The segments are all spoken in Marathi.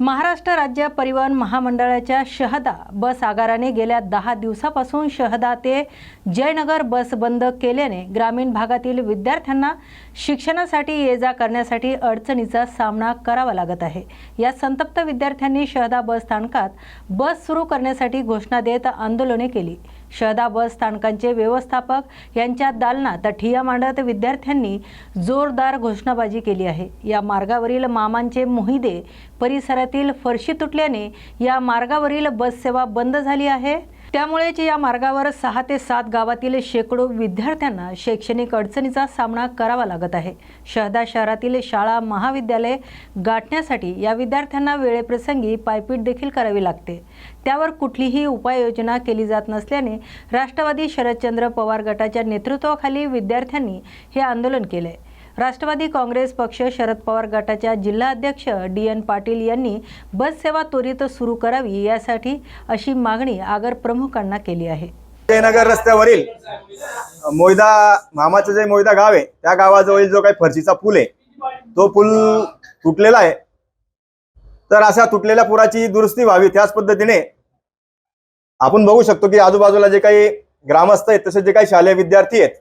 महाराष्ट्र राज्य परिवहन महामंडळाच्या शहदा बस आगाराने गेल्या दहा दिवसापासून शहदा ते जयनगर बस बंद केल्याने ग्रामीण भागातील विद्यार्थ्यांना शिक्षणासाठी ये जा करण्यासाठी अडचणीचा सामना करावा लागत आहे. या संतप्त विद्यार्थ्यांनी शहदा बस स्थानकात बस सुरू करण्यासाठी घोषणा देत आंदोलने केली. शहदा बस स्थानकांचे व्यवस्थापक यांच्या दालनात ठिया मांडत विद्यार्थ्यांनी जोरदार घोषणाबाजी केली आहे. या मार्गावरील मामांचे मोहिदे परिसरातील फरशी तुटल्याने या मार्गावरील बससेवा बंद झाली आहे. त्यामुळेच या मार्गावर सहा ते सात गावातील शेकडो विद्यार्थ्यांना शैक्षणिक अडचणीचा सामना करावा लागत आहे. शहदा शहरातील शाळा महाविद्यालय गाठण्यासाठी या विद्यार्थ्यांना वेळेप्रसंगी पायपीट देखील करावी लागते. त्यावर कुठलीही उपाययोजना केली जात नसल्याने राष्ट्रवादी शरदचंद्र पवार गटाच्या नेतृत्वाखाली विद्यार्थ्यांनी हे आंदोलन केले राष्ट्रवादी काँग्रेस पक्ष शरद पवार गटाच्या जिल्हाध्यक्ष डी एन पाटील यांनी बस सेवा त्वरित सुरू करावी यासाठी अशी मागणी आगर प्रमुखांना केली आहे. जयनगर रस्त्यावरील मोयदा मामाचं जे मोयदा गाव आहे त्या गावाजवळील जो काही फरशीचा पूल आहे तो पूल तुटलेला आहे. तर अशा तुटलेल्या पुराची दुरुस्ती व्हावी त्याच पद्धतीने आपण बघू शकतो की आजूबाजूला जे काही ग्रामस्थ आहेत तसेच जे काही शालेय विद्यार्थी आहेत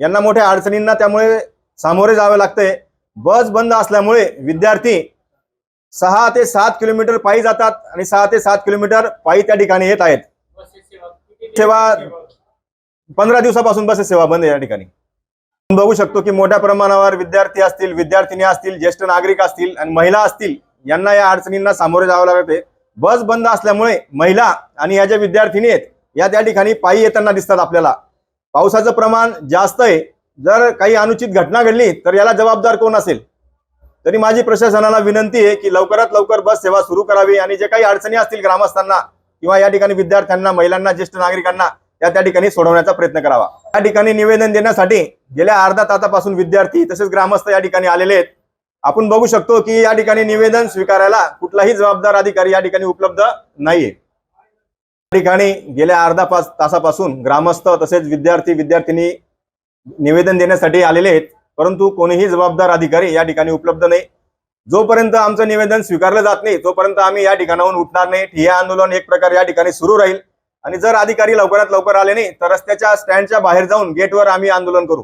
यांना मोठ्या अडचणींना त्यामुळे सामोरे जावे लागतंय बस बंद असल्यामुळे विद्यार्थी सहा ते सात किलोमीटर पायी जातात आणि सहा ते सात किलोमीटर पायी त्या ठिकाणी येत आहेत. सेवा पंधरा दिवसापासून बसेस सेवा बंद आहे या ठिकाणी. आपण बघू शकतो की मोठ्या प्रमाणावर विद्यार्थी असतील विद्यार्थिनी असतील ज्येष्ठ नागरिक असतील आणि महिला असतील यांना या अडचणींना सामोरे जावं लागते. बस बंद असल्यामुळे महिला आणि या ज्या विद्यार्थिनी आहेत या त्या ठिकाणी पायी येताना दिसतात आपल्याला. पावसाचं प्रमाण जास्त आहे जर काही अनुचित घटना घडली तर याला जबाबदार कोण असेल? तरी माझी प्रशासनाला विनंती आहे की लवकरात लवकर बस सेवा सुरू करावी आणि जे काही अडचणी असतील ग्रामस्थांना किंवा या ठिकाणी विद्यार्थ्यांना महिलांना ज्येष्ठ नागरिकांना त्या त्या ठिकाणी सोडवण्याचा प्रयत्न करावा. या ठिकाणी निवेदन देण्यासाठी गेल्या अर्धा तासापासून विद्यार्थी तसेच ग्रामस्थ या ठिकाणी आलेले आहेत. आपण बघू शकतो की या ठिकाणी निवेदन स्वीकारायला कुठलाही जबाबदार अधिकारी या ठिकाणी उपलब्ध नाहीये. या ठिकाणी गेल्या अर्धा पाच तासापासून ग्रामस्थ तसेच विद्यार्थी विद्यार्थिनी निवेदन देण्यासाठी आलेले आहेत. परंतु कोणीही जबाबदार अधिकारी या ठिकाणी उपलब्ध नाही. जोपर्यंत आमचं निवेदन स्वीकारलं जात नाही तोपर्यंत आम्ही या ठिकाणाहून उठणार नाही. हे आंदोलन एक प्रकार या ठिकाणी सुरू राहील. आणि जर अधिकारी लवकरात लवकर आले नाही तर रस्त्याच्या स्टँडच्या बाहेर जाऊन गेटवर आम्ही आंदोलन करू.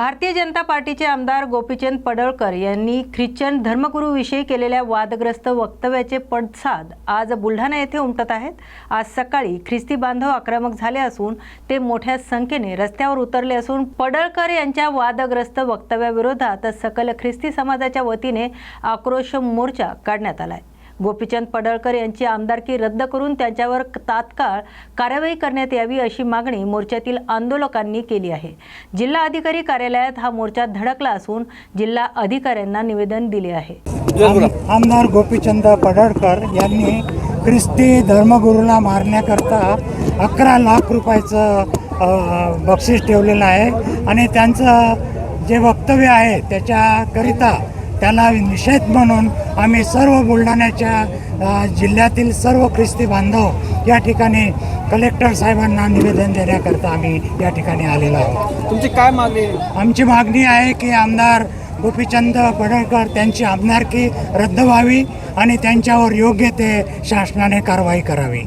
भारतीय जनता पार्टीचे आमदार गोपीचंद पडळकर यांनी ख्रिश्चन धर्मगुरूविषयी केलेल्या वादग्रस्त वक्तव्याचे पडसाद आज बुलढाणा येथे उमटत आहेत. आज सकाळी ख्रिस्ती बांधव आक्रमक झाले असून ते मोठ्या संख्येने रस्त्यावर उतरले असून पडळकर यांच्या वादग्रस्त वक्तव्याविरोधात सकल ख्रिस्ती समाजाच्या वतीने आक्रोश मोर्चा काढण्यात आला आहे गोपीचंद पडळकर यांची आमदारकी रद्द करून त्यांच्यावर तात्काळ कारवाई करण्यात यावी अशी मागणी मोर्चातील आंदोलकांनी केली आहे. जिल्हा अधिकारी कार्यालयात हा मोर्चा धडकला असून जिल्हा अधिकाऱ्यांना निवेदन दिले आहे. आम- आमदार गोपीचंद पडळकर यांनी ख्रिस्ती धर्मगुरूला मारण्याकरता अकरा लाख रुपयाचं बक्षीस ठेवलेलं आहे. आणि त्यांचं जे वक्तव्य आहे त्याच्याकरिता त्याला निषेध म्हणून आम्ही सर्व बुलढाण्याच्या जिल्ह्यातील सर्व ख्रिस्ती बांधव या ठिकाणी कलेक्टर साहेबांना निवेदन देण्याकरता आम्ही या ठिकाणी आलेलो आहोत तुमची काय मागणी? आमची मागणी आहे की आमदार गोपीचंद पडळकर त्यांची आमदारकी रद्द व्हावी आणि त्यांच्यावर योग्य ते शासनाने कारवाई करावी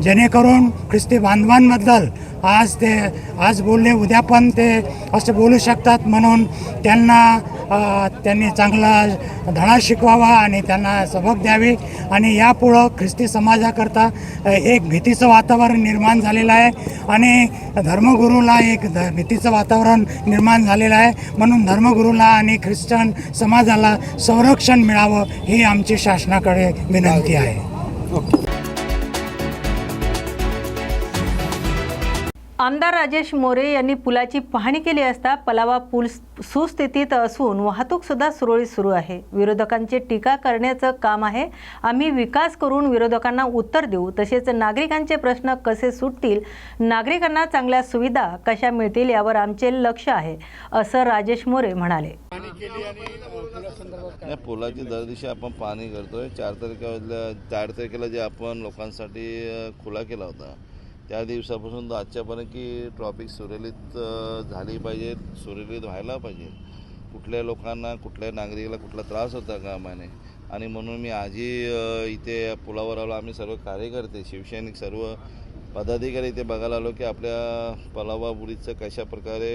जेणेकरून ख्रिस्ती बांधवांबद्दल आज ते आज बोलले उद्या पण ते असं बोलू शकतात म्हणून त्यांना त्यांनी चांगला धडा शिकवावा आणि त्यांना सबक द्यावी. आणि यापुढं ख्रिस्ती समाजाकरता एक भीतीचं वातावरण निर्माण झालेलं आहे. आणि धर्मगुरूला एक ध भीतीचं वातावरण निर्माण झालेलं आहे. म्हणून धर्मगुरूला आणि ख्रिश्चन समाजाला संरक्षण मिळावं ही आमची शासनाकडे विनंती आहे. आमदार राजेश मोरे यांनी पुलाची पाहणी केली असता पलावा पूल सुस्थितीत असून वाहतूक सुद्धा सुरळीत सुरू आहे. विरोधकांची टीका करण्याचं काम आहे. आम्ही विकास करून विरोधकांना उत्तर देऊ. तसेच नागरिकांचे प्रश्न कसे सुटतील? नागरिकांना चांगल्या सुविधा कशा मिळतील यावर आमचे लक्ष आहे असं राजेश मोरे म्हणाले. नाही पुलाची दर दिवशी आपण पाहणी करतोय. चार तारखेला चार तारखेला जे आपण लोकांसाठी खुला केला होता त्या दिवसापासून आजच्यापर्यंत की ट्रॉफिक सुरळीत झाली पाहिजे सुरळीत व्हायला पाहिजे. कुठल्या लोकांना कुठल्या नागरिकाला कुठला त्रास होता कामा नये आणि म्हणून मी आजही इथे पुलावर आलो आम्ही सर्व कार्यकर्ते शिवसैनिक सर्व पदाधिकारी इथे बघायला आलो की आपल्या पलावाबुडीचं कशा प्रकारे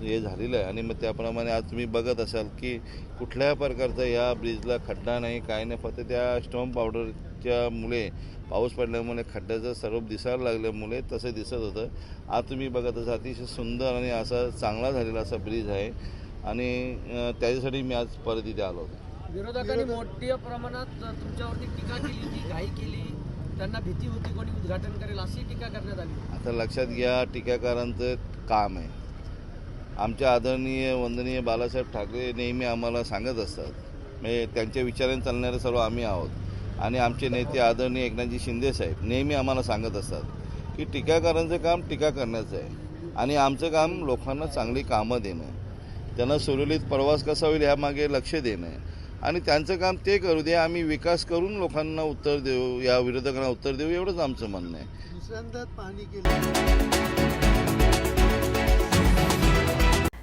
हे झालेलं आहे. आणि मग त्याप्रमाणे आज तुम्ही बघत असाल की कुठल्या प्रकारचं या ब्रिजला खड्डा नाही काय नाही फक्त त्या स्टोन पावडर मुळे पाऊस पडल्यामुळे खड्ड्याचं स्वरूप दिसायला लागल्यामुळे तसं दिसत होतं. आज तुम्ही बघत असाल अतिशय सुंदर आणि असा चांगला झालेला असा ब्रिज आहे. आणि त्याच्यासाठी मी आज परत इथे आलो होतो. विरोधकांनी मोठ्या प्रमाणात तुमच्यावरती टीका केली ती घाई केली. त्यांना भीती होती कोणी उद्घाटन करेल अशी टीका करण्यात आली. आता लक्षात घ्या टीकाकारांचं काम आहे. आमचे आदरणीय वंदनीय बाळासाहेब ठाकरे नेहमी आम्हाला सांगत असतात. म्हणजे त्यांच्या विचाराने चालणारे सर्व आम्ही आहोत. आणि आमचे नेते आदरणीय एकनाथजी शिंदे साहेब नेहमी आम्हाला सांगत असतात की टीकाकारांचं काम टीका करण्याचं आहे. आणि आमचं काम लोकांना चांगली कामं देणं त्यांना सुरळीत प्रवास कसा होईल ह्यामागे लक्ष देणं आणि त्यांचं काम ते करू दे आम्ही विकास करून लोकांना उत्तर देऊ या विरोधकांना उत्तर देऊ एवढंच आमचं म्हणणं आहे.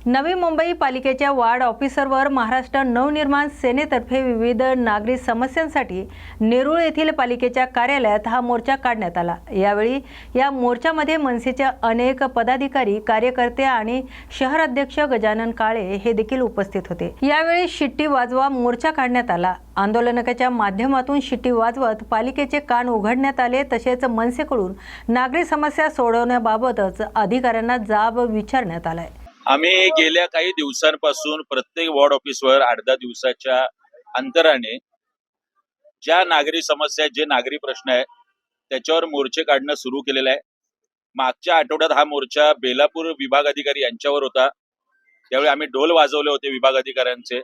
नवी मुंबई पालिकेच्या वार्ड ऑफिसरवर महाराष्ट्र नवनिर्माण सेनेतर्फे विविध नागरी समस्यांसाठी नेरूळ येथील पालिकेच्या कार्यालयात हा मोर्चा काढण्यात आला. यावेळी या मोर्चामध्ये मनसेचे अनेक पदाधिकारी कार्यकर्ते आणि शहर अध्यक्ष गजानन काळे हे देखील उपस्थित होते. यावेळी शिट्टी वाजवा मोर्चा काढण्यात आला. आंदोलनकाच्या माध्यमातून शिट्टी वाजवत पालिकेचे कान उघडण्यात आले तसेच मनसेकडून नागरी समस्या सोडवण्याबाबतच अधिकाऱ्यांना जाब विचारण्यात आलाय. आम्ही गेल्या काही दिवसांपासून प्रत्येक वॉर्ड ऑफिसवर आठ दहा दिवसाच्या अंतराने ज्या नागरी समस्या जे नागरी प्रश्न आहे त्याच्यावर मोर्चे काढणं सुरू केलेलं आहे. मागच्या आठवड्यात हा मोर्चा बेलापूर विभाग अधिकारी यांच्यावर होता. त्यावेळी आम्ही ढोल वाजवले होते विभाग अधिकाऱ्यांचे.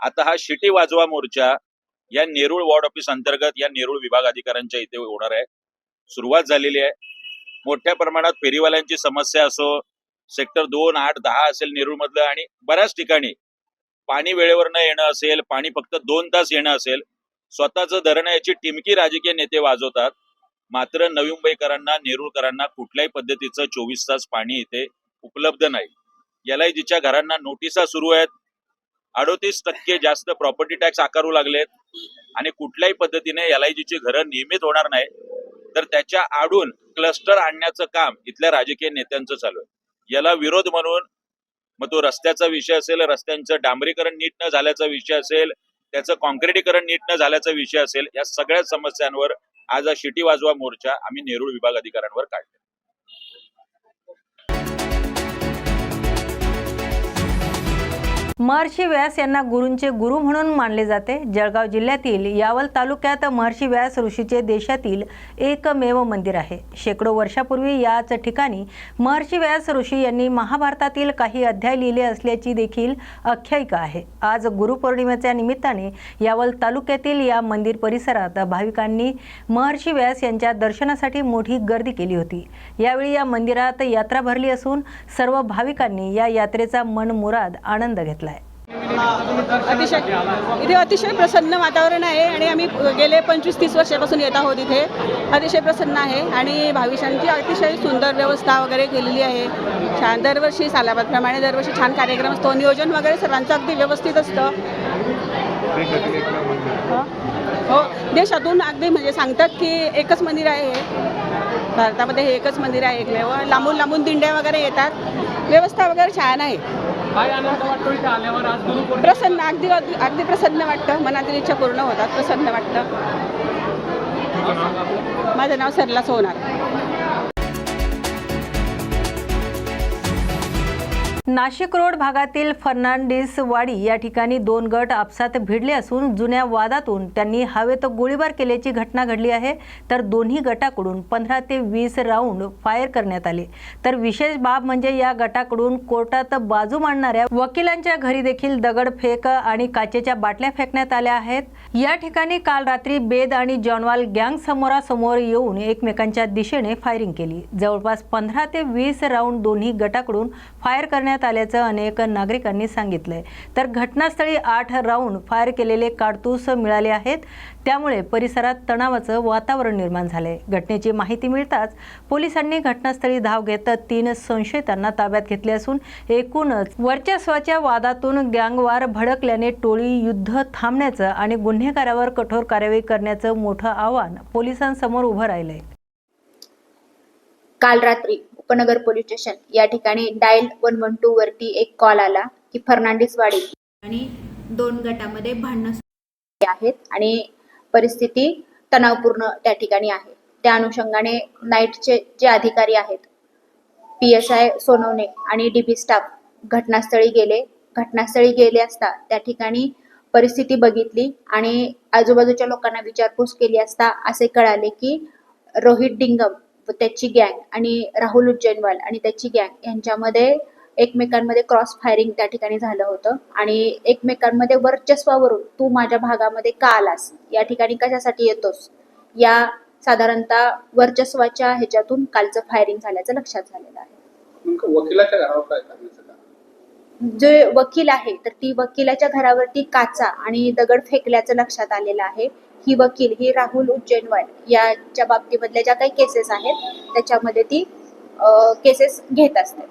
आता हा शिटी वाजवा मोर्चा या नेरूळ वॉर्ड ऑफिस अंतर्गत या नेरूळ विभाग अधिकाऱ्यांच्या इथे होणार आहे. सुरुवात झालेली आहे. मोठ्या प्रमाणात फेरीवाल्यांची समस्या असो सेक्टर दोन आठ दहा असेल नेरूळ मधलं आणि बऱ्याच ठिकाणी पाणी वेळेवर न येणं असेल पाणी फक्त दोन तास येणं असेल स्वतःचं धरण याची टिमकी राजकीय नेते वाजवतात. मात्र नवी मुंबईकरांना नेरूळकरांना कुठल्याही पद्धतीचं चोवीस तास पाणी इथे उपलब्ध नाही. एल जिच्या घरांना नोटिसा सुरू आहेत. अडोतीस टक्के जास्त प्रॉपर्टी टॅक्स आकारू लागलेत आणि कुठल्याही पद्धतीने एल घरं नियमित होणार नाही तर त्याच्या आडून क्लस्टर आणण्याचं काम इथल्या राजकीय नेत्यांचं चालू आहे. याला विरोध म्हणून मग तो रस्त्याचा विषय असेल रस्त्यांचं डांबरीकरण नीट न झाल्याचा विषय असेल त्याचं कॉन्क्रिटीकरण नीट न झाल्याचा विषय असेल या सगळ्या समस्यांवर आज हा शिटी वाजवा मोर्चा आम्ही नेरूळ विभाग अधिकाऱ्यांवर काढले महर्षी व्यास यांना गुरूंचे गुरु म्हणून मानले जाते. जळगाव जिल्ह्यातील यावल तालुक्यात महर्षी व्यास ऋषीचे देशातील एकमेव मंदिर आहे. शेकडो वर्षापूर्वी याच ठिकाणी महर्षी व्यास ऋषी यांनी महाभारतातील काही अध्याय लिहिले असल्याची देखील आख्यायिका आहे. आज गुरुपौर्णिमेच्या निमित्ताने यावल तालुक्यातील या मंदिर परिसरात भाविकांनी महर्षी व्यास यांच्या दर्शनासाठी मोठी गर्दी केली होती. यावेळी या मंदिरात यात्रा भरली असून सर्व भाविकांनी या यात्रेचा मनमुराद आनंद घेतला. अतिशय इथे अतिशय प्रसन्न वातावरण आहे आणि आम्ही गेले पंचवीस तीस वर्षापासून येत आहोत इथे. अतिशय प्रसन्न आहे आणि भाविकांची अतिशय सुंदर व्यवस्था वगैरे केलेली आहे. छान दरवर्षी सालाबादप्रमाणे दरवर्षी छान कार्यक्रम असतो. नियोजन वगैरे सर्वांचं अगदी व्यवस्थित असतं. हो देशातून अगदी म्हणजे सांगतात की एकच मंदिर आहे हे. भारतामध्ये हे एकच मंदिर आहे एकमेव. लांबून लांबून दिंड्या वगैरे येतात. व्यवस्था वगैरे छान आहे. प्रसन्न अगदी अगदी अगदी प्रसन्न वाटतं. मनातील इच्छा पूर्ण होतात प्रसन्न वाटतं. माझं नाव सरला सोनार. नाशिक रोड भागातील फर्नांडिस वाडी या ठिकाणी दोन गट आपसात भिडले असून जुन्या वादातून त्यांनी हवेत गोळीबार केल्याची घटना घडली आहे. तर दोन्ही गटाकडून पंधरा ते वीस राऊंड फायर करण्यात आले. तर विशेष बाब म्हणजे या गटाकडून कोर्टात बाजू मांडणाऱ्या वकिलांच्या घरी देखील दगडफेक आणि काचेच्या बाटल्या फेकण्यात आल्या आहेत. या ठिकाणी काल रात्री बेद आणि जॉनवाल गँग समोरासमोर येऊन एकमेकांच्या दिशेने फायरिंग केली. जवळपास पंधरा ते वीस राऊंड दोन्ही गटाकडून फायर करण्यात करण्यात आल्याचं अनेक नागरिकांनी सांगितलंय. तर घटनास्थळी आठ राऊंड फायर केलेले काडतूस मिळाले आहेत. त्यामुळे परिसरात तणावाचं वातावरण निर्माण झालंय. घटनेची माहिती मिळताच पोलिसांनी घटनास्थळी धाव घेत तीन संशयितांना ताब्यात घेतले असून एकूणच वर्चस्वाच्या वादातून गँगवार भडकल्याने टोळी युद्ध थांबण्याचं आणि गुन्हेगारावर कठोर कारवाई करण्याचं मोठं आव्हान पोलिसांसमोर उभं राहिलंय. काल रात्री उपनगर पोलीस स्टेशन. या ठिकाणी डायल वन वन टू वरती एक कॉल आला की फर्नांडिस वाडी आणि दोन गटामध्ये भांडणं आहेत आणि परिस्थिती तणावपूर्ण त्या ठिकाणी आहे. त्या अनुषंगाने नाईटचे जे अधिकारी आहेत पी एस आय सोनवणे आणि डी बी स्टाफ घटनास्थळी गेले. घटनास्थळी गेले असता त्या ठिकाणी परिस्थिती बघितली आणि आजूबाजूच्या लोकांना विचारपूस केली असता असे कळाले की रोहित डिंगम व त्याची गँग आणि राहुल उज्जैनवाल आणि त्याची गँग यांच्यामध्ये एकमेकांमध्ये क्रॉस फायरिंग त्या ठिकाणी झालं होतं. आणि एकमेकांमध्ये वर्चस्वावरून तू माझ्या भागामध्ये का आलास? या ठिकाणी कशासाठी येतोस? या साधारणतः वर्चस्वाच्या ह्याच्यातून कालचं फायरिंग झाल्याचं लक्षात झालेलं आहे. वकिलाच्या घरावर काय जे वकील आहे तर ती वकिलाच्या घरावरती काचा आणि दगड फेकल्याचं लक्षात आलेलं आहे. ही वकील ही राहुल उज्जैनवाल याच्या बाबतीमधल्या ज्या काही केसेस आहेत त्याच्यामध्ये ती केसेस घेत असते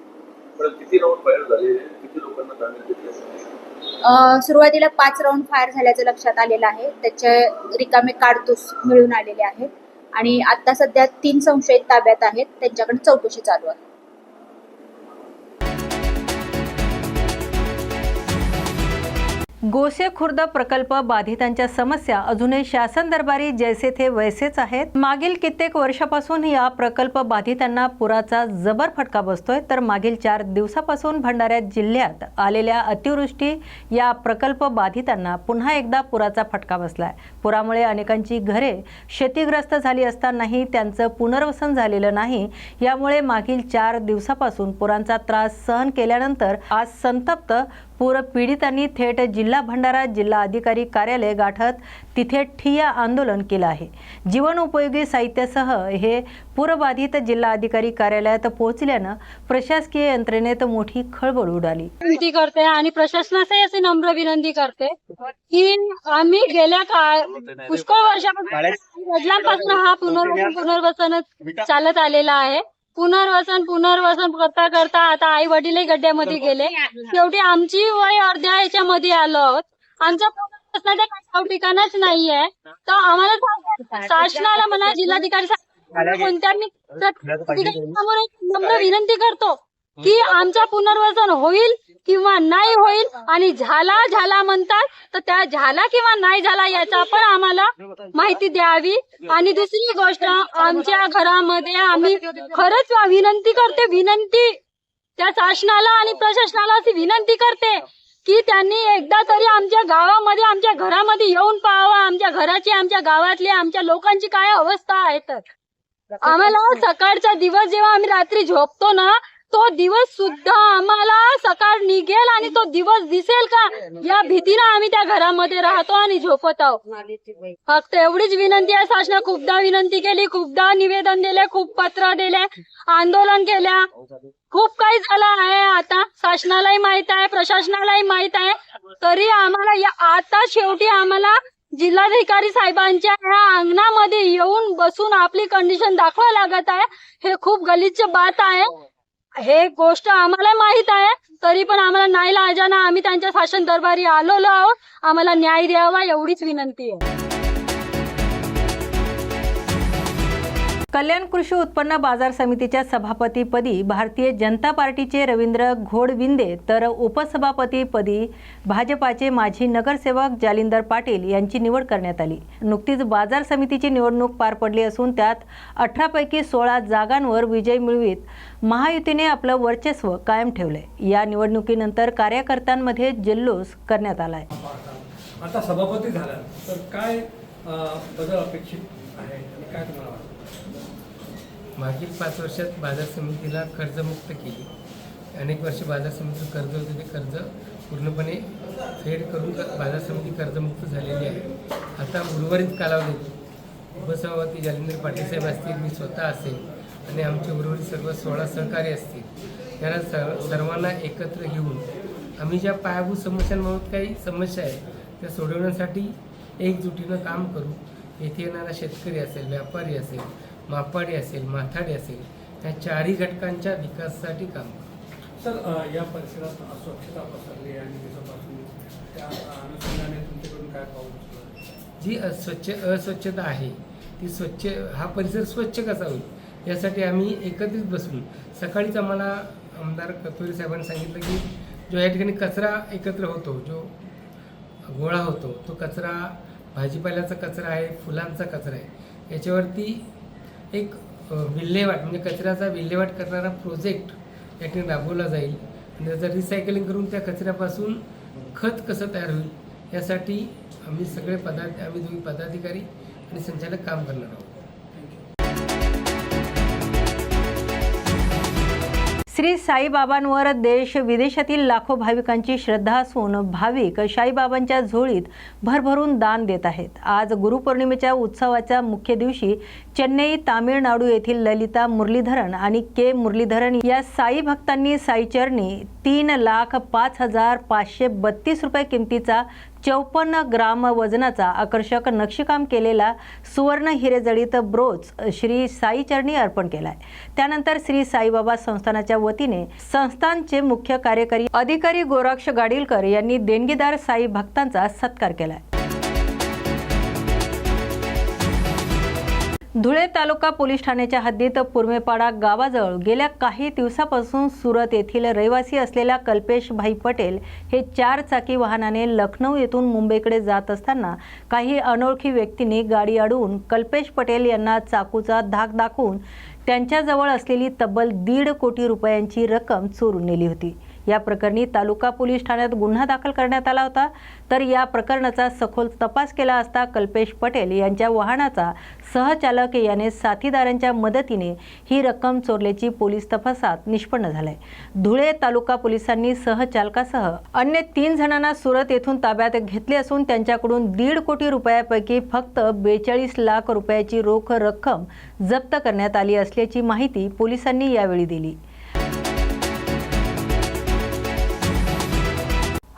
सुरुवातीला पाच राऊंड फायर झाल्याचं लक्षात आलेलं आहे. त्याचे रिकामे काडतूस मिळून आलेले आहेत. आणि आता सध्या तीन संशयित ताब्यात आहेत. त्यांच्याकडे चौकशी चालू आहे. गोसे खुर्द प्रकल्प बाधितांच्या समस्या अजूनही शासन दरबारी जैसे थे वैसेच आहेत. मागील कित्येक वर्षापासून या प्रकल्प बाधितांना पुराचा जबर फटका बसतोय. तर मागील चार दिवसापासून भंडारा जिल्ह्यात आलेल्या अतिवृष्टी या प्रकल्प बाधितांना पुन्हा एकदा पुराचा फटका बसलाय. पुरामुळे अनेकांची घरे क्षतिग्रस्त झाली असतानाही त्यांचं पुनर्वसन झालेलं नाही. यामुळे मागील चार दिवसापासून पुरांचा त्रास सहन केल्यानंतर आज संतप्त पूर पीडितांनी थेट जिल्हा भंडारा जिल्हा अधिकारी कार्यालय गाठत तिथे ठिय्या आंदोलन केलं आहे. जीवनोपयोगी साहित्यासह हे पूरबाधित जिल्हा अधिकारी कार्यालयात पोहोचल्यानं प्रशासकीय यंत्रणेत मोठी खळबळ उडाली. विनंती करते आणि प्रशासनाचाही अशी नम्र विनंती करते की आम्ही गेल्या काळ पुष्कळ वर्षापासून वडिलांपासून हा पुनर्वसन पुनर्वसन चालत आलेला आहे. पुनर्वसन पुनर्वसन करता करता आता आई वडीलही गड्ड्यामध्ये गेले. शेवटी आमची वय अर्ध्या ह्याच्यामध्ये आलो. आमच्या ठाव ठिकाणच नाहीये. तर आम्हाला सांगा, शासनाला म्हणा जिल्हाधिकारी कोणत्या मी नम्र विनंती करतो. की आमचा पुनर्वसन होईल किंवा नाही होईल आणि झाला झाला म्हणतात तर त्या झाला किंवा नाही झाला याचा पण आम्हाला माहिती द्यावी. आणि दुसरी गोष्ट आमच्या घरामध्ये आम्ही खरंच विनंती करते विनंती त्या शासनाला आणि प्रशासनाला अशी विनंती करते की त्यांनी एकदा तरी आमच्या गावामध्ये आमच्या घरामध्ये येऊन पाहावा. आमच्या घराची आमच्या गावातली आमच्या लोकांची काय अवस्था आहे तर आम्हाला सकाळचा दिवस जेव्हा आम्ही रात्री झोपतो ना तो दिवस सुद्धा आम्हाला सकाळ निघेल आणि तो दिवस दिसेल का? या भीतीनं आम्ही त्या घरामध्ये राहतो आणि झोपत आहोत. फक्त एवढीच विनंती आहे शासना खूपदा विनंती केली खूपदा निवेदन दिले खूप पत्र दिले आंदोलन केल्या. खूप काही झालं आहे आता. शासनालाही माहीत आहे प्रशासनालाही माहीत आहे. तरी आम्हाला या आता शेवटी आम्हाला जिल्हाधिकारी साहेबांच्या ह्या अंगणामध्ये येऊन बसून आपली कंडिशन दाखवा लागत आहे. हे खूप गलिच्छ बात आहे. हे गोष्ट आम्हाला माहीत आहे तरी पण आम्हाला नाही लाजाना. आम्ही त्यांच्या शासन दरबारी आलेलो आहोत. आम्हाला न्याय द्यावा एवढीच विनंती आहे. कल्याण कृषी उत्पन्न बाजार समितीच्या सभापतीपदी भारतीय जनता पार्टीचे रवींद्र घोडविंदे तर उपसभापतीपदी भाजपाचे माजी नगरसेवक जालिंदर पाटील यांची निवड करण्यात आली. नुकतीच बाजार समितीची निवडणूक पार पडली असून त्यात अठरापैकी सोळा जागांवर विजय मिळवीत महायुतीने आपलं वर्चस्व कायम ठेवले या निवडणुकीनंतर कार्यकर्त्यांमध्ये जल्लोष करण्यात आलाय. आता सभापती झाला तर काय बदल अपेक्षित आहे आणि काय तुम्हाला मागील पाच वर्षात बाजार समितीला कर्जमुक्त केली. अनेक वर्ष बाजार समितीचं कर्ज होतं ते कर्ज पूर्णपणे फेड करून बाजार समिती कर्जमुक्त झालेली आहे. आता उर्वरित कालावधीत उपसभापती जालिंदर पाटील साहेब असतील मी स्वतः असेल आणि आमचे उर्वरित सर्व सोळा सहकारी असतील त्याला सर्व सर्वांना एकत्र घेऊन आम्ही ज्या पायाभूत समस्यांबाबत काही समस्या आहेत त्या सोडवण्यासाठी एकजुटीनं काम करू. येथे येणारा शेतकरी असेल व्यापारी असेल मापाडी असेल माथाडी असेल या चारही घटकांच्या विकासासाठी काम सर या परिसरात अस्वच्छता पसरली आणि दिवसापासून त्या अनुषंगाने तुमच्याकडून काय आहे? जी अस्वच्छ अस्वच्छता आहे ती स्वच्छ हा परिसर स्वच्छ कसा होईल यासाठी आम्ही एकत्रित बसून सकाळीच आम्हाला आमदार कतोरी साहेबांनी सांगितलं की जो या ठिकाणी कचरा एकत्र होतो जो गोळा होतो तो कचरा भाजीपाल्याचा कचरा आहे फुलांचा कचरा आहे याच्यावरती एक विल्हेवाट म्हणजे कचऱ्याचा विल्हेवाट करणारा प्रोजेक्ट या ठिकाणी राबवला जाईल. आणि त्याचं रिसायकलिंग करून त्या कचऱ्यापासून खत कसं तयार होईल यासाठी आम्ही सगळे पदा आम्ही दोन्ही पदाधिकारी आणि संचालक काम करणार आहोत. श्री साईबाबांवर देश विदेशातील लाखो भाविकांची श्रद्धा असून भाविक साईबाबांच्या झोळीत भरभरून दान देत आहेत. आज गुरुपौर्णिमेच्या उत्सवाच्या मुख्य दिवशी चेन्नई तामिळनाडू येथील ललिता मुरलीधरन आणि के मुरलीधरन या साई भक्तांनी साईचरणी तीन लाख पाच हजार पाचशे बत्तीस रुपये किमतीचा चौपन्न ग्राम वजनाचा आकर्षक नक्षीकाम केलेला सुवर्ण हिरेजडित ब्रोच श्री साईचरणी अर्पण केलाय. त्यानंतर श्री साईबाबा संस्थानाच्या वतीने संस्थानचे मुख्य कार्यकारी अधिकारी गोराक्ष गाडीलकर यांनी देणगीदार साई भक्तांचा सत्कार केलाय. धुळे तालुका पोलीस ठाण्याच्या हद्दीत पुरमेपाडा गावाजवळ गेल्या काही दिवसापासून सुरत येथील रहिवासी असलेल्या कल्पेश भाई पटेल हे चार चाकी वाहनाने लखनौ येथून मुंबईकडे जात असताना काही अनोळखी व्यक्तींनी गाडी अडवून कल्पेश पटेल यांना चाकूचा धाक दाखवून त्यांच्याजवळ असलेली तब्बल दीड कोटी रुपयांची रक्कम चोरून नेली होती. या प्रकरणी तालुका पोलीस ठाण्यात गुन्हा दाखल करण्यात आला होता. तर या प्रकरणाचा सखोल तपास केला असता कल्पेश पटेल यांच्या वाहनाचा सहचालक याने साथीदारांच्या मदतीने ही रक्कम चोरल्याची पोलीस तपासात निष्पन्न झालंय. धुळे तालुका पोलिसांनी सहचालकासह अन्य तीन जणांना सुरत येथून ताब्यात घेतले असून त्यांच्याकडून दीड कोटी रुपयापैकी फक्त बेचाळीस लाख रुपयाची रोख रक्कम जप्त करण्यात आली असल्याची माहिती पोलिसांनी यावेळी दिली.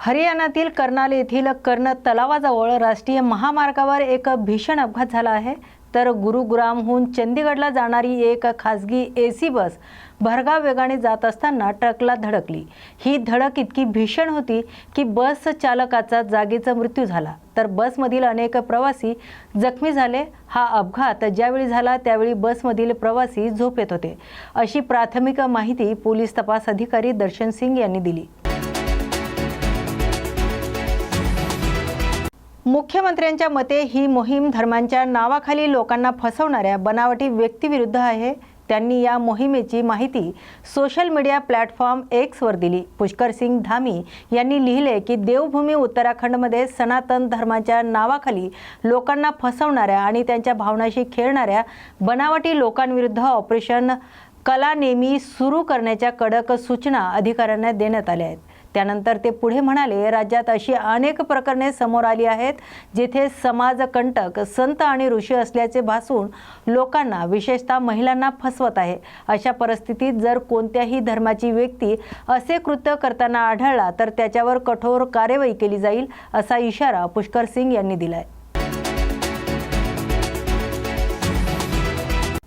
हरियाणातील कर्नाल येथील कर्ण तलावाजवळ राष्ट्रीय महामार्गावर एक भीषण अपघात झाला आहे. तर गुरुग्रामहून चंदीगडला जाणारी एक खासगी ए सी बस भरगाव वेगाने जात असताना ट्रकला धडकली. ही धडक इतकी भीषण होती की बस चालकाचा जागेचा मृत्यू झाला. तर बसमधील अनेक प्रवासी जखमी झाले. हा अपघात ज्यावेळी झाला त्यावेळी बसमधील प्रवासी झोपेत होते. अशी प्राथमिक माहिती पोलीस तपास अधिकारी दर्शन सिंग यांनी दिली. मुख्यमंत्र्यांच्या मते ही मोहीम धर्मांच्या नावाखाली लोकांना फसवणाऱ्या बनावटी व्यक्तीविरुद्ध आहे. त्यांनी या मोहिमेची माहिती सोशल मीडिया प्लॅटफॉर्म एक्सवर दिली. पुष्कर सिंग धामी यांनी लिहिले की देवभूमी उत्तराखंडमध्ये सनातन धर्माच्या नावाखाली लोकांना फसवणाऱ्या आणि त्यांच्या भावनाशी खेळणाऱ्या बनावटी लोकांविरुद्ध ऑपरेशन कला नेहमी सुरू करण्याच्या कडक सूचना अधिकाऱ्यांना देण्यात आल्या आहेत. त्यानंतर ते पुढे म्हणाले राज्यात अशी अनेक प्रकरणे समोर आली आहेत जिथे समाजकंटक संत आणि ऋषी असल्याचे भासून लोकांना विशेषतः महिलांना फसवत आहे. अशा परिस्थितीत जर कोणत्याही धर्माची व्यक्ती असे कृत्य करताना आढळला तर त्याच्यावर कठोर कार्यवाही केली जाईल असा इशारा पुष्कर सिंग यांनी दिलाय.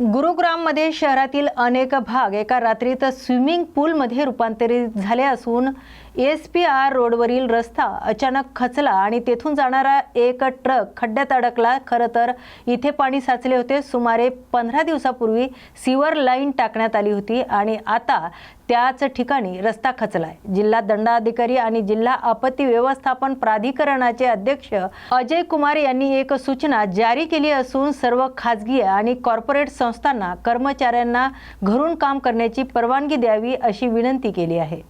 गुरुग्राममध्ये शहरातील अनेक भाग एका रात्रीत स्विमिंग पूलमध्ये रूपांतरित झाले असून एस पी आर रोडवरील रस्ता अचानक खचला आणि तेथून जाणारा एक ट्रक खड्ड्यात अडकला. खरं तर इथे पाणी साचले होते. सुमारे पंधरा दिवसापूर्वी सिवर लाईन टाकण्यात आली होती आणि आता त्याच ठिकाणी रस्ता खचलाय. जिल्हा दंडाधिकारी आणि जिल्हा आपत्ती व्यवस्थापन प्राधिकरणाचे अध्यक्ष अजय कुमार यांनी एक सूचना जारी केली असून सर्व खाजगी आणि कॉर्पोरेट संस्थांना कर्मचाऱ्यांना घरून काम करण्याची परवानगी द्यावी अशी विनंती केली आहे.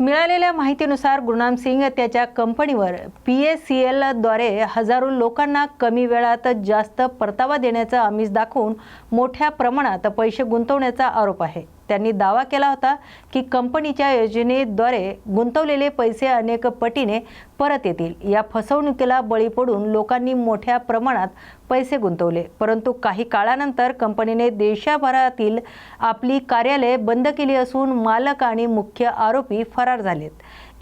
मिळालेल्या माहितीनुसार गुरनाम सिंग त्याच्या कंपनीवर पी एस सी एलद्वारे हजारो लोकांना कमी वेळात जास्त परतावा देण्याचा आमिष दाखवून मोठ्या प्रमाणात पैसे गुंतवण्याचा आरोप आहे. त्यांनी दावा केला होता की कंपनीच्या योजनेद्वारे गुंतवलेले पैसे अनेक पटीने परत येतील. या फसवणुकीला बळी पडून लोकांनी मोठ्या प्रमाणात पैसे गुंतवले. परंतु काही काळानंतर कंपनीने देशाभरातील आपली कार्यालये बंद केली असून मालक आणि मुख्य आरोपी फरार झालेत.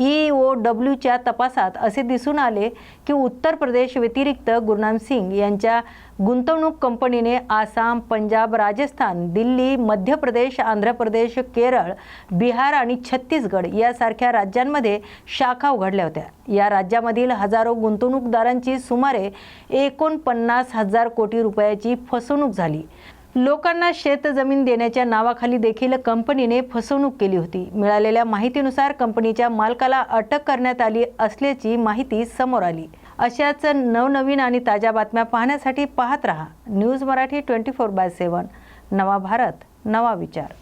ई ओ डब्ल्यूच्या तपासात असे दिसून आले की उत्तर प्रदेश व्यतिरिक्त गुरनाम सिंग यांच्या गुंतवणूक कंपनीने आसाम पंजाब राजस्थान दिल्ली मध्य प्रदेश आंध्र प्रदेश केरळ बिहार आणि छत्तीसगड यासारख्या राज्यांमध्ये शाखा उघडल्या होत्या. या राज्यामधील हजारो गुंतवणूकदारांची सुमारे एकोणपन्नास हजार कोटी रुपयाची फसवणूक झाली. लोकांना शेतजमीन देण्याच्या नावाखाली देखील कंपनीने फसवणूक केली होती. मिळालेल्या माहितीनुसार कंपनीच्या मालकाला अटक करण्यात आली असल्याची माहिती समोर आली. अशाच नवनवीन आणि ताज्या बातम्या पाहण्यासाठी पाहत रहा. News Marathi twenty four by seven नवा भारत नवा विचार.